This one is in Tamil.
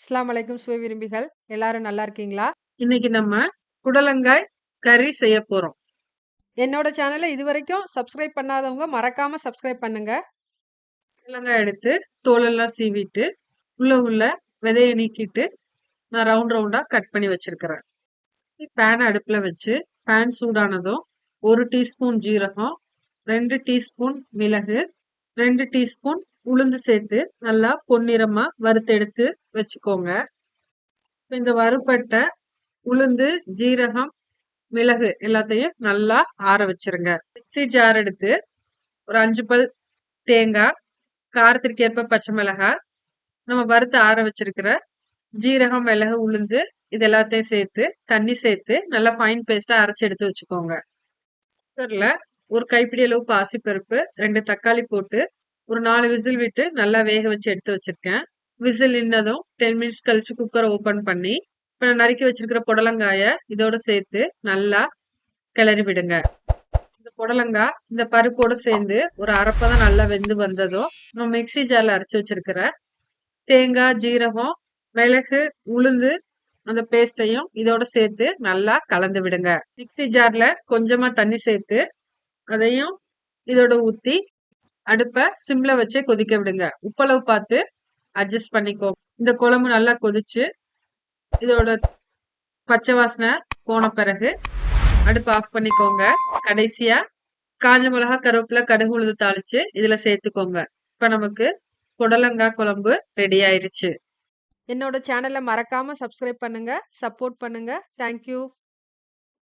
அஸ்ஸலாமு அலைக்கும் சுவை விரும்பிகள். எல்லாரும் நல்லா இருக்கீங்களா? இன்னைக்கு நம்ம புடலங்காய் கறி செய்ய போறோம். என்னோட சேனலை இது வரைக்கும் சப்ஸ்கிரைப் பண்ணாதவங்க மறக்காம சப்ஸ்கிரைப் பண்ணுங்க. புடலங்காய் எடுத்து தோலெல்லாம் சீவிட்டு உள்ள உள்ள விதையை நீக்கிட்டு நான் ரவுண்ட் ரவுண்டா கட் பண்ணி வச்சிருக்கிறேன். பேன் அடுப்புல வச்சு பேன் சூடானதும் ஒரு டீஸ்பூன் ஜீரகம் ரெண்டு டீஸ்பூன் மிளகு ரெண்டு டீஸ்பூன் உளுந்து சேர்த்து நல்லா பொன்னிறமா வறுத்தெடுத்து வச்சுக்கோங்க. இந்த வறுபட்ட உளுந்து ஜீரகம் மிளகு எல்லாத்தையும் நல்லா ஆற வச்சிருங்க. மிக்சி ஜார் எடுத்து ஒரு அஞ்சு பல் தேங்காய் காரத்திற்கு ஏற்ப பச்சை மிளகாய் நம்ம வறுத்து ஆற வச்சிருக்கிற ஜீரகம் மிளகு உளுந்து இது எல்லாத்தையும் சேர்த்து தண்ணி சேர்த்து நல்லா ஃபைன் பேஸ்டா அரைச்சி எடுத்து வச்சுக்கோங்க. குக்கர்ல ஒரு கைப்பிடி அளவு பாசிப்பருப்பு ரெண்டு தக்காளி போட்டு ஒரு நாலு விசில் விட்டு நல்லா வேக வச்சு எடுத்து வச்சிருக்கேன். விசில் நின்னதும் டென் மினிட்ஸ் கழிச்சு குக்கரை ஓப்பன் பண்ணி இப்போ நான் நறுக்கி வச்சிருக்கிற புடலங்காய இதோட சேர்த்து நல்லா கிளறி விடுங்க. இந்த புடலங்காய் இந்த பருப்போட சேர்ந்து ஒரு அரைப்பதம் நல்லா வெந்து வந்ததும் நம்ம மிக்ஸி ஜாரில் அரைச்சி வச்சிருக்கிற தேங்காய் ஜீரகம் மிளகு உளுந்து அந்த பேஸ்டையும் இதோட சேர்த்து நல்லா கலந்து விடுங்க. மிக்ஸி ஜார்ல கொஞ்சமா தண்ணி சேர்த்து அதையும் இதோட ஊத்தி அடுப்பை சிம்ல வச்சே கொதிக்க விடுங்க. உப்பளவு பார்த்து அட்ஜஸ்ட் பண்ணிக்கோ. இந்த குழம்பு நல்லா கொதிச்சு இதோட பச்சை வாசனை போன பிறகு அடுப்பு ஆஃப் பண்ணிக்கோங்க. கடைசியா காஞ்ச மிளகா கருவேப்பிலை கடுகு உழுது தாளிச்சு இதுல சேர்த்துக்கோங்க. இப்ப நமக்கு புடலங்காய் குழம்பு ரெடி ஆயிடுச்சு என்னோட சேனலை மறக்காம சப்ஸ்கிரைப் பண்ணுங்க சப்போர்ட் பண்ணுங்க. தேங்க்யூ